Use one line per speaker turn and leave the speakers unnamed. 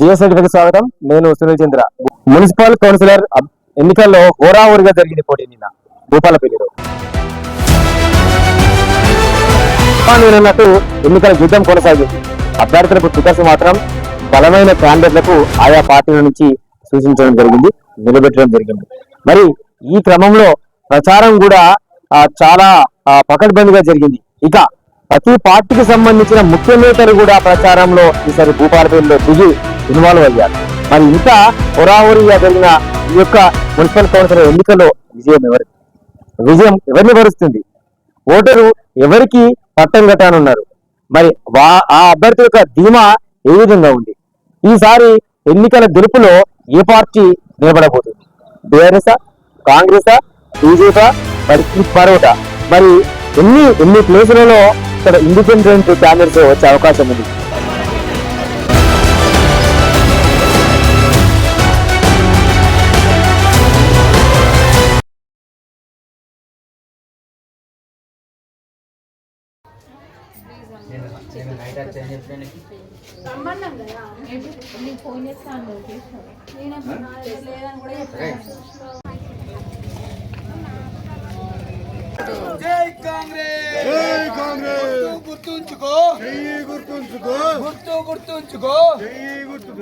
జిఎస్ఐకి స్వాగతం. నేను సునీల్ చంద్ర. Municipal councillor ఎన్నికల్లో హోరాహోరీగా జరిగింది పోటీ నిన్న. భూపాలపల్లిలో. నేనన్నట్టు ఎన్నికల యుద్ధం కొనసాగింది. అభ్యర్థులకు టికెట్స్ మాత్రం బలమైన క్యాండిడేట్లకు ఆయా పార్టీల నుంచి సూచించడం జరిగింది నిలబెట్టడం జరిగింది. మరి ఈ క్రమంలో ప్రచారం కూడా చాలా పకడ్బందీగా జరిగింది. ఇక ప్రతి పార్టీకి సంబంధించిన ముఖ్య నేతలు కూడా ప్రచారంలో ఈసారి భూపాలపల్లిలో దిగి ఇన్వాల్వ్ అయ్యారు మరి ఇంకా హోరాహోరీగా జరిగిన ఈ యొక్క మున్సిపల్ కౌన్సిల్ ఎన్నికల్లో విజయం ఎవరి? విజయం ఎవరిని భరుస్తుంది? ఓటరు ఎవరికి పట్టం కట్టానున్నారు మరి వా ఆ అభ్యర్థి యొక్క ధీమా ఏ విధంగా ఉంది? ఈసారి ఎన్నికల గెలుపులో ఏ పార్టీ నిలబడబోతుంది? BRS Congress BJP? మరి పరోటా? మరి ఎన్ని ఎన్ని ప్లేసులలో ఇక్కడ ఇండిపెండెంట్ క్యాండిడేట్స్ వచ్చే అవకాశం ఉంది?
రమ్మన్నాం కదా నీ ఫోన్ చేస్తాను నేను లేదని కూడా
జై కాంగ్రెస్!
జై కాంగ్రెస్!
గుర్తు గుర్తుంచుకో.
గుర్తుంచుకో.
గుర్తు గుర్తుంచుకో.
గుర్తు